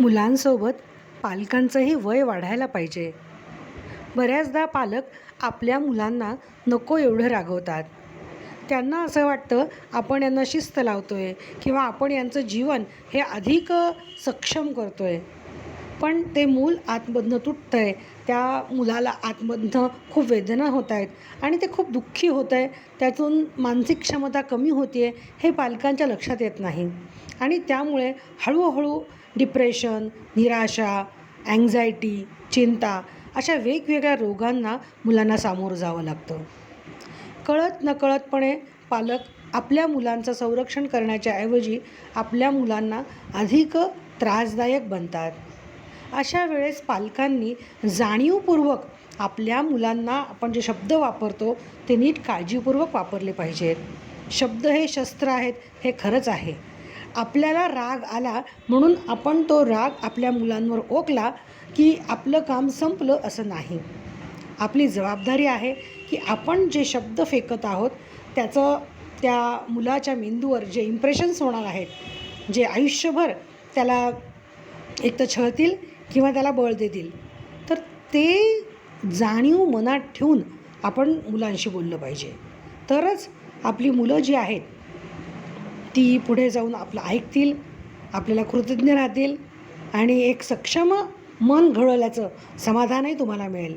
मुलांसोबत पालकांचंही वय वाढायला पाहिजे. बऱ्याचदा पालक आपल्या मुलांना नको एवढं रागवतात. त्यांना असं वाटतं आपण यांना शिस्त लावतो आहे किंवा आपण यांचं जीवन हे अधिक सक्षम करतो आहे पण ते मूल आतमधनं तुटतं आहे त्या मुलाला आतमधनं खूप वेदना होत आहेत आणि ते खूप दुःखी होतं आहे त्यातून मानसिक क्षमता कमी होती आहे हे पालकांच्या लक्षात येत नाही. आणि त्यामुळे हळूहळू डिप्रेशन निराशा अँझायटी चिंता अशा वेगवेगळ्या रोगांना मुलांना सामोरं जावं लागतं. कळत नकळतपणे पालक आपल्या मुलांचं संरक्षण करण्याच्या ऐवजी आपल्या मुलांना अधिक त्रासदायक बनतात. अशा वेळेस पालकांनी जाणीवपूर्वक आपल्या मुलांना आपण जे शब्द वापरतो ते नीट काळजीपूर्वक वापरले पाहिजेत. शब्द हे शस्त्र आहेत हे खरंच आहे. आपल्याला राग आला म्हणून आपण तो राग आपल्या मुलांवर ओकला की आपलं काम संपलं असं नाही. आपली जबाबदारी आहे की आपण जे शब्द फेकत आहोत त्याचं त्या मुलाच्या मेंदूवर जे इम्प्रेशन्स होणार आहेत जे आयुष्यभर त्याला एक तर छळतील किंवा त्याला बळ देतील. तर ते जाणीव मनात ठेवून आपण मुलांशी बोललं पाहिजे. तरच आपली मुलं जी आहेत ती पुढे जाऊन आपलं ऐकतील आपल्याला कृतज्ञ राहतील आणि एक सक्षम मन घडवल्याचं समाधानही तुम्हाला मिळेल.